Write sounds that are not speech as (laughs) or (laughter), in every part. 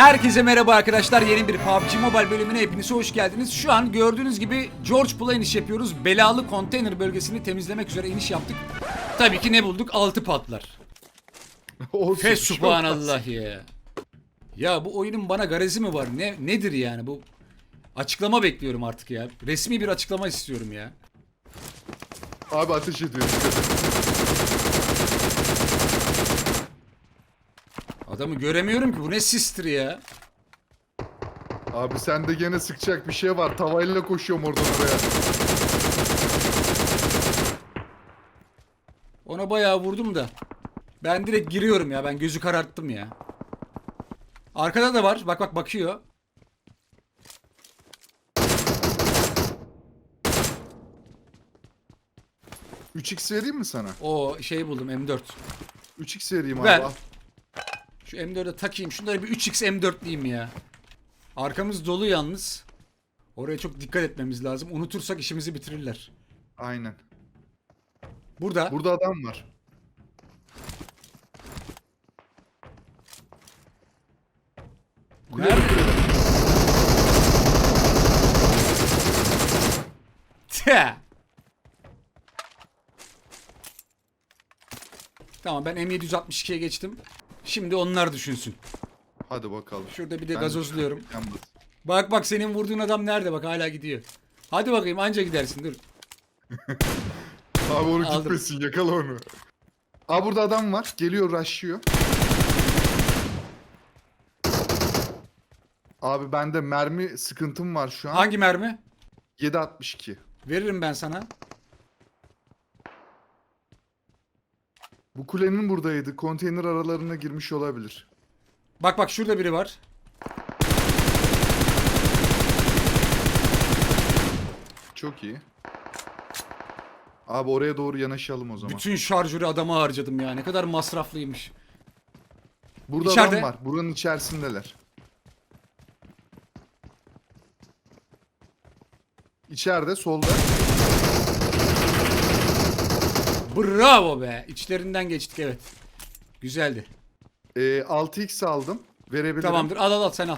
Herkese merhaba arkadaşlar. Yeni bir PUBG Mobile bölümüne hepiniz hoş geldiniz. Şu an gördüğünüz gibi George Pool'a iniş yapıyoruz. Belalı konteyner bölgesini temizlemek üzere iniş yaptık. Tabii ki ne bulduk? Altı patlar. (laughs) Fe subhanallah ya. Ya bu oyunun bana garezi mi var? Ne nedir yani bu? Açıklama bekliyorum artık ya. Resmi bir açıklama istiyorum ya. Abi ateş ediyor. Adamı göremiyorum ki. Bu ne sistir ya? Abi sende gene sıkacak bir şey var. Tavayla koşuyorum oradan oraya. Ona bayağı vurdum da. Ben direkt giriyorum ya. Ben gözü kararttım ya. Arkada da var. Bak bak bakıyor. Üç x vereyim mi sana? O şey buldum M4. 3x vereyim Ver. abi. al. Şu M4'e takayım. Şunları bir 3x M4'leyeyim ya. Arkamız dolu yalnız. Oraya çok dikkat etmemiz lazım. Unutursak işimizi bitirirler. Aynen. Burada. Burada adam var. Nerede? Tamam ben M762'ye geçtim. Şimdi onlar düşünsün. Hadi bakalım. Şurada bir de Ben- gazozluyorum. Yalnız. Bak bak senin vurduğun adam nerede bak hala gidiyor. Hadi bakayım anca gidersin dur. (laughs) Abi onu Aldım. gitmesin yakala onu. Aa burada adam var. Geliyor rushlıyor. Abi bende mermi sıkıntım var şu an. Hangi mermi? 7.62. Veririm ben sana. Bu kulenin buradaydı. Konteyner aralarına girmiş olabilir. Bak bak şurada biri var. Çok iyi. Abi oraya doğru yanaşalım o zaman. Bütün şarjörü adama harcadım ya. Ne kadar masraflıymış. Burada İçeride. adam var. Buranın içerisindeler. İçeride solda. Bravo be. İçlerinden geçtik evet. Güzeldi. Ee, 6x aldım. Verebilirim. Tamamdır. Al al al sen al.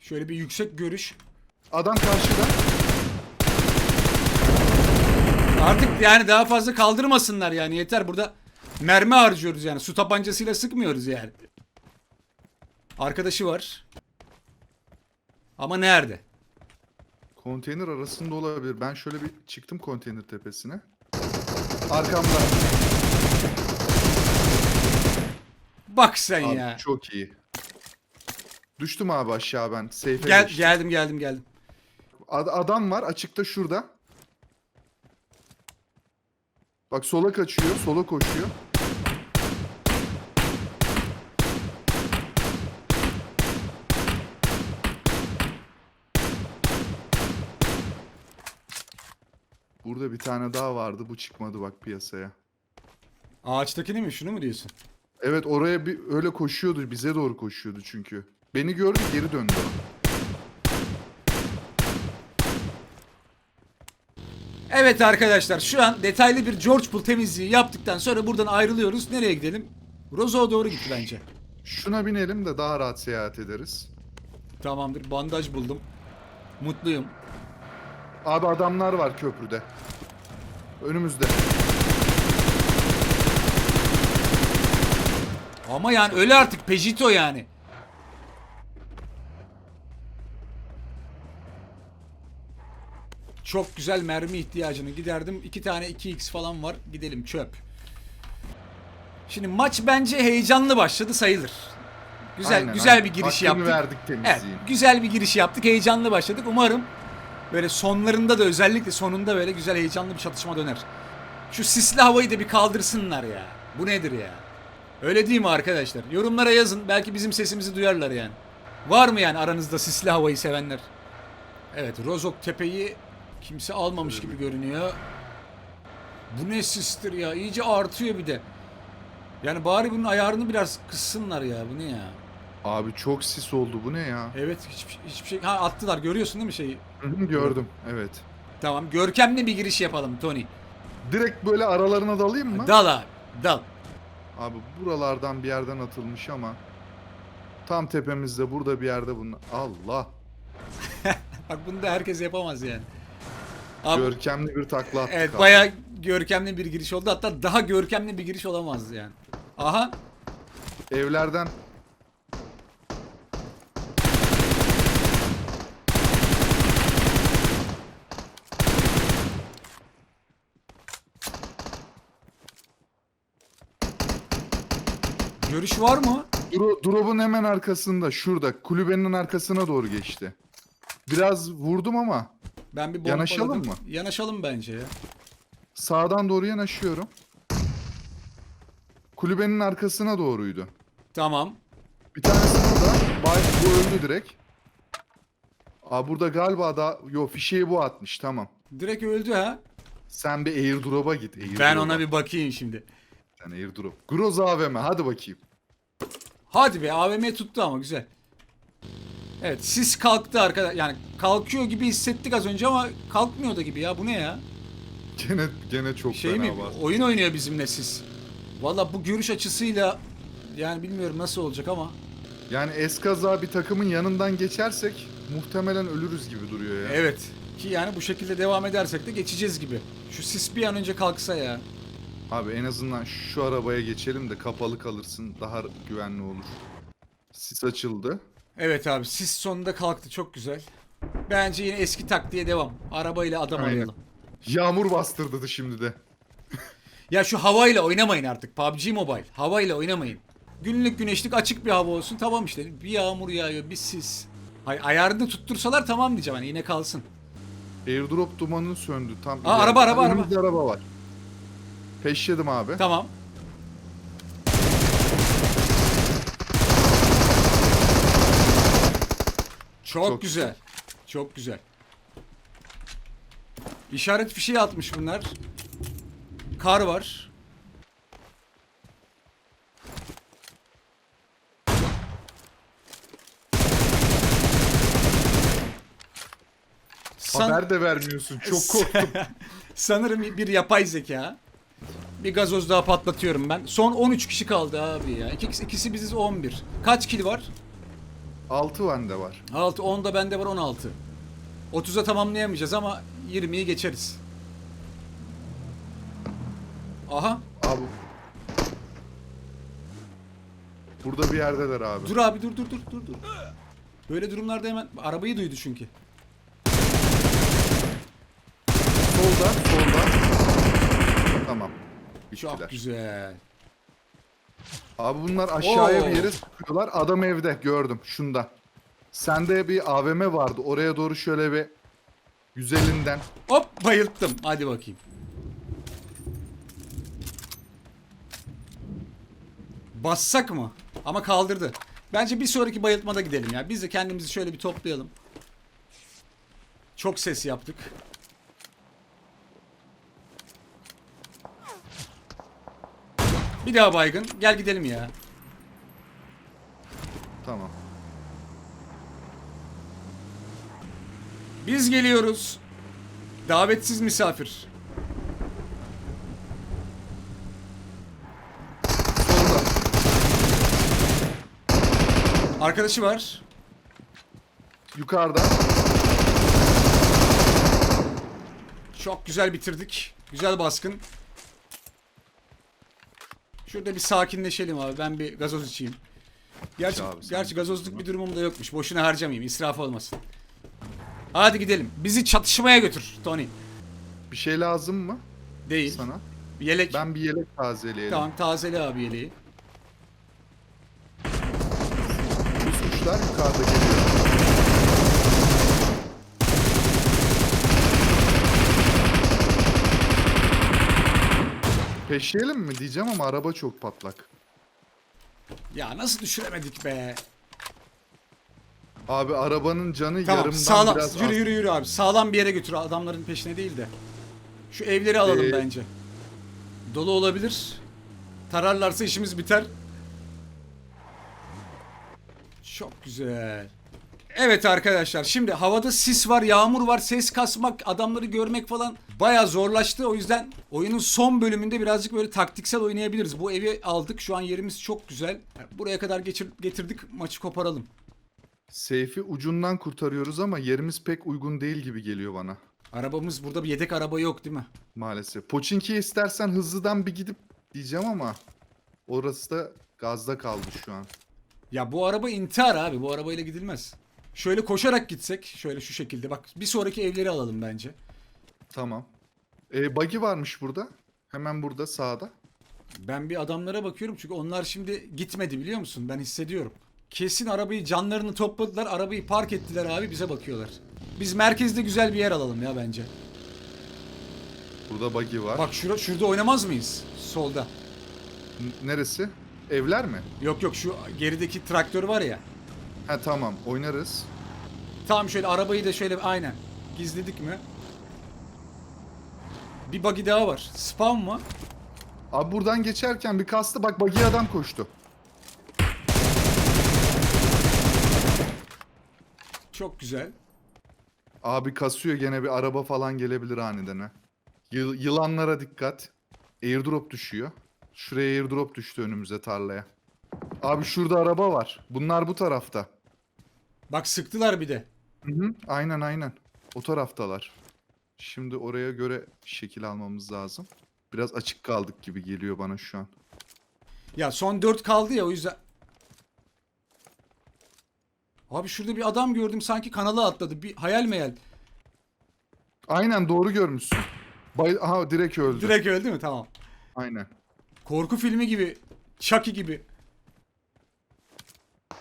Şöyle bir yüksek görüş. Adam karşıda. Artık yani daha fazla kaldırmasınlar yani yeter burada mermi harcıyoruz yani su tabancasıyla sıkmıyoruz yani. Arkadaşı var. Ama nerede? Konteyner arasında olabilir. Ben şöyle bir çıktım konteyner tepesine. Arkamda. Bak sen Abi ya. çok iyi. Düştüm abi aşağı ben. Safe'e Gel geçtim. geldim geldim geldim. Ad- adam var açıkta şurada. Bak sola kaçıyor, sola koşuyor. Burada bir tane daha vardı. Bu çıkmadı bak piyasaya. Ağaçtakini mi? Şunu mu diyorsun? Evet oraya bir öyle koşuyordu. Bize doğru koşuyordu çünkü. Beni gördü geri döndü. Evet arkadaşlar şu an detaylı bir George Pool temizliği yaptıktan sonra buradan ayrılıyoruz. Nereye gidelim? Rozo'ya doğru gitti bence. Şuna binelim de daha rahat seyahat ederiz. Tamamdır. Bandaj buldum. Mutluyum. Abi adamlar var köprüde. Önümüzde. Ama yani öyle artık Pejito yani. Çok güzel mermi ihtiyacını giderdim. İki tane 2x falan var. Gidelim çöp. Şimdi maç bence heyecanlı başladı sayılır. Güzel Aynen, güzel aynen. bir giriş Hakkını yaptık. verdik Evet, temizliğin. güzel bir giriş yaptık. Heyecanlı başladık. Umarım böyle sonlarında da özellikle sonunda böyle güzel heyecanlı bir çatışma döner. Şu sisli havayı da bir kaldırsınlar ya. Bu nedir ya? Öyle değil mi arkadaşlar? Yorumlara yazın. Belki bizim sesimizi duyarlar yani. Var mı yani aranızda sisli havayı sevenler? Evet, Rozok Tepe'yi kimse almamış gibi görünüyor. Bu ne sistir ya? İyice artıyor bir de. Yani bari bunun ayarını biraz kıssınlar ya. Bu ne ya? Abi çok sis oldu bu ne ya? Evet hiçbir, hiçbir şey... Ha attılar görüyorsun değil mi şeyi? Hı hı, Gördüm evet. Tamam görkemli bir giriş yapalım Tony. Direkt böyle aralarına dalayım mı? Dal abi dal. Abi buralardan bir yerden atılmış ama Tam tepemizde burada bir yerde bunlar. Allah. (laughs) Bak bunu da herkes yapamaz yani. Abi, Görkemli bir takla attık. evet abi. bayağı görkemli bir giriş oldu. Hatta daha görkemli bir giriş olamazdı yani. Aha. Evlerden Görüş var mı? Dro- drop'un hemen arkasında şurada kulübenin arkasına doğru geçti. Biraz vurdum ama Ben bir bombaladım. Yanaşalım mı? Yanaşalım bence ya. sağdan doğru yanaşıyorum. Kulübenin arkasına doğruydu. Tamam. Bir tanesi burada. Bay bu öldü direkt. Aa burada galiba da yo fişeği bu atmış tamam. Direkt öldü ha. Sen bir airdrop'a git. Ben airdrop'a. ona bir bakayım şimdi. Sen airdrop. Groz AVM hadi bakayım. Hadi be AVM tuttu ama güzel. Evet sis kalktı arkadaş. Yani kalkıyor gibi hissettik az önce ama kalkmıyor da gibi ya. Bu ne ya? Gene gene çok Şey fena mi? var. Oyun oynuyor bizimle sis. Valla bu görüş açısıyla yani bilmiyorum nasıl olacak ama. Yani eskaza bir takımın yanından geçersek muhtemelen ölürüz gibi duruyor ya. Evet. Ki yani bu şekilde devam edersek de geçeceğiz gibi. Şu sis bir an önce kalksa ya. Abi en azından şu arabaya geçelim de kapalı kalırsın daha güvenli olur. Sis açıldı. Evet abi sis sonunda kalktı çok güzel. Bence yine eski taktiğe devam. Arabayla adam Aynen. arayalım. Yağmur bastırdı şimdi de. Ya şu havayla oynamayın artık. PUBG Mobile. Havayla oynamayın. Günlük güneşlik açık bir hava olsun. Tamam işte. Bir yağmur yağıyor, bir sis. Hay ayarını tuttursalar tamam diyeceğim. Hani yine kalsın. Airdrop dumanın söndü tam. Aa, araba, araba, araba. Önümüzde araba var. Peşledim abi. Tamam. Çok, Çok güzel. Çok güzel. İşaret fişeği atmış bunlar. Kar var. San- Haber de vermiyorsun. Çok korktum. (laughs) Sanırım bir yapay zeka. Bir gazoz daha patlatıyorum ben. Son 13 kişi kaldı abi ya. İkisi, ikisi biziz 11. Kaç kill var? 6 bende var. 6, 10 da bende var 16. 30'a tamamlayamayacağız ama 20'yi geçeriz. Aha. Abi. Burada bir yerdeler abi. Dur abi dur dur dur dur dur. Böyle durumlarda hemen arabayı duydu çünkü. Solda. Çok güzel. Abi bunlar aşağıya Oo. bir yere sıkıyorlar. Adam evde gördüm şunda. Sende bir AVM vardı. Oraya doğru şöyle bir güzelinden. Hop bayılttım. Hadi bakayım. Bassak mı? Ama kaldırdı. Bence bir sonraki bayıltmada gidelim ya. Biz de kendimizi şöyle bir toplayalım. Çok ses yaptık. Bir daha baygın. Gel gidelim ya. Tamam. Biz geliyoruz. Davetsiz misafir. Solda. Arkadaşı var. Yukarıda. Çok güzel bitirdik. Güzel baskın. Şurada bir sakinleşelim abi. Ben bir gazoz içeyim. Gerçi, Abi gerçi gazozluk gazoz bir durumum da yokmuş. Boşuna harcamayayım. israf olmasın. Hadi gidelim. Bizi çatışmaya götür Tony. Bir şey lazım mı Değil. sana? Bir Yelek. Ben bir yelek tazeleyelim. Tamam tazele abi yeleği. Kuşlar yukarıda geliyor. Peşleyelim mi diyeceğim ama araba çok patlak. Ya nasıl düşüremedik be. Abi arabanın canı Tamam yarımdan sağlam. biraz Yürü az. yürü yürü abi. Sağlam bir yere götür adamların peşine değil de. Şu evleri alalım Ee, bence. Dolu olabilir. Tararlarsa işimiz biter. Çok güzel. Evet arkadaşlar şimdi havada sis var, yağmur var, ses kasmak, adamları görmek falan bayağı zorlaştı. O yüzden oyunun son bölümünde birazcık böyle taktiksel oynayabiliriz. Bu evi aldık. Şu an yerimiz çok güzel. Buraya kadar geçir, getirdik. Maçı koparalım. Seyfi ucundan kurtarıyoruz ama yerimiz pek uygun değil gibi geliyor bana. Arabamız burada bir yedek araba yok değil mi? Maalesef. Poçinki'ye istersen hızlıdan bir gidip diyeceğim ama orası da gazda kaldı şu an. Ya bu araba intihar abi. Bu arabayla gidilmez. Şöyle koşarak gitsek. Şöyle şu şekilde. Bak bir sonraki evleri alalım bence. Tamam. Ee, buggy varmış burada. Hemen burada sağda. Ben bir adamlara bakıyorum çünkü onlar şimdi gitmedi biliyor musun? Ben hissediyorum. Kesin arabayı canlarını topladılar. Arabayı park ettiler abi bize bakıyorlar. Biz merkezde güzel bir yer alalım ya bence. Burada buggy var. Bak şura, şurada oynamaz mıyız? Solda. N- neresi? Evler mi? Yok yok şu gerideki traktör var ya. Ha tamam oynarız. Tamam şöyle arabayı da şöyle aynen. Gizledik mi? Bir buggy daha var. Spam mı? Abi buradan geçerken bir kastı bak buggy adam koştu. Çok güzel. Abi kasıyor gene bir araba falan gelebilir aniden ha. Yıl- yılanlara dikkat. Airdrop düşüyor. Şuraya airdrop düştü önümüze tarlaya. Abi şurada araba var. Bunlar bu tarafta. Bak sıktılar bir de. Hı hı, aynen aynen. O taraftalar. Şimdi oraya göre şekil almamız lazım. Biraz açık kaldık gibi geliyor bana şu an. Ya son 4 kaldı ya o yüzden. Abi şurada bir adam gördüm sanki kanala atladı. Bir hayal meyal. Aynen doğru görmüşsün. Bay Aha direkt öldü. Direkt öldü mü? Tamam. Aynen. Korku filmi gibi. Chucky gibi.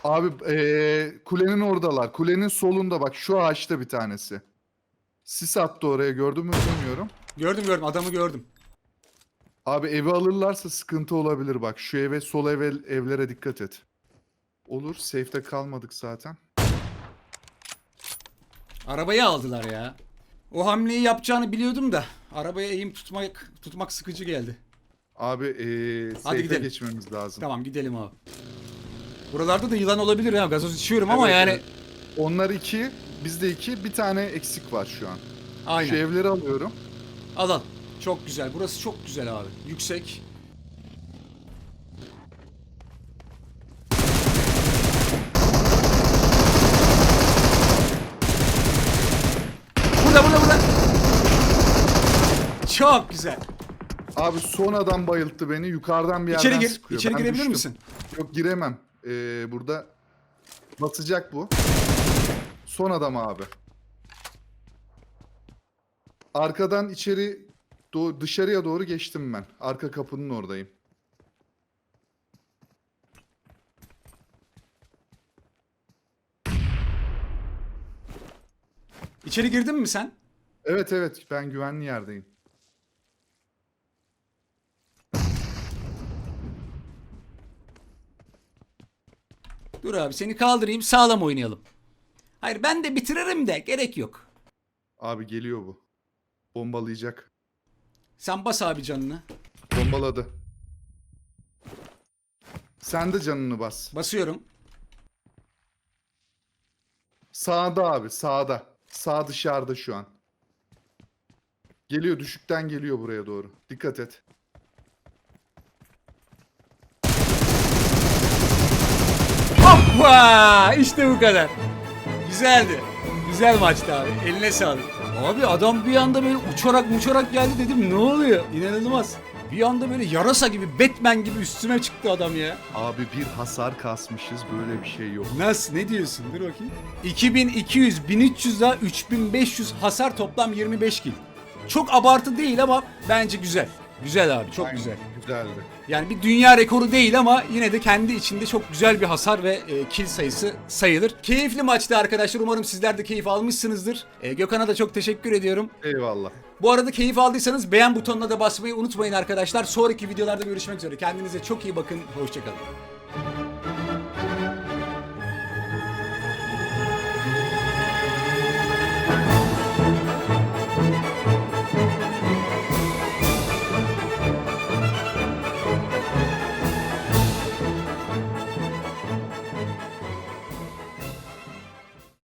Abi eee, kulenin oradalar. Kulenin solunda bak şu ağaçta bir tanesi. Sis attı oraya gördün mü bilmiyorum. Gördüm gördüm adamı gördüm. Abi evi alırlarsa sıkıntı olabilir bak. Şu eve sol eve, evlere dikkat et. Olur. Safe'de kalmadık zaten. Arabayı aldılar ya. O hamleyi yapacağını biliyordum da arabaya eğim tutmak tutmak sıkıcı geldi. Abi eee safe'e gidelim. geçmemiz lazım. Tamam gidelim abi. Buralarda da yılan olabilir ya. Gazoz içiyorum ama Evet, yani evet. Onlar iki, bizde iki. Bir tane eksik var şu an. aynen. Şu evleri alıyorum. Al al. Çok güzel. Burası çok güzel abi. Yüksek. Burada burada burada. Çok güzel. Abi son adam bayılttı beni. Yukarıdan bir yerden İçeri gir. sıkıyor. İçeri Ben girebilir düştüm. misin? Yok giremem. Ee, burada basacak bu. Son adam abi. Arkadan içeri doğ- dışarıya doğru geçtim ben. Arka kapının oradayım. İçeri girdin mi sen? Evet evet ben güvenli yerdeyim. Dur abi seni kaldırayım sağlam oynayalım. Hayır ben de bitiririm de gerek yok. Abi geliyor bu. Bombalayacak. Sen bas abi canını. Bombaladı. Sen de canını bas. Basıyorum. Sağda abi sağda. Sağ dışarıda şu an. Geliyor düşükten geliyor buraya doğru. Dikkat et. Hoppa! İşte bu kadar. Güzeldi. Güzel maçtı abi. Eline sağlık. Abi adam bir anda böyle uçarak uçarak geldi dedim ne oluyor? İnanılmaz. Bir anda böyle yarasa gibi Batman gibi üstüme çıktı adam ya. Abi bir hasar kasmışız böyle bir şey yok. Nasıl? Ne diyorsun? Dur bakayım. 2200, 1300 daha 3500 hasar toplam 25 kill. Çok abartı değil ama bence güzel. Güzel abi çok Aynen, güzel. Güzeldi. Yani bir dünya rekoru değil ama yine de kendi içinde çok güzel bir hasar ve e, kill sayısı sayılır. Keyifli maçtı arkadaşlar. Umarım sizler de keyif almışsınızdır. E, Gökhan'a da çok teşekkür ediyorum. Eyvallah. Bu arada keyif aldıysanız beğen butonuna da basmayı unutmayın arkadaşlar. Sonraki videolarda görüşmek üzere. Kendinize çok iyi bakın. Hoşçakalın.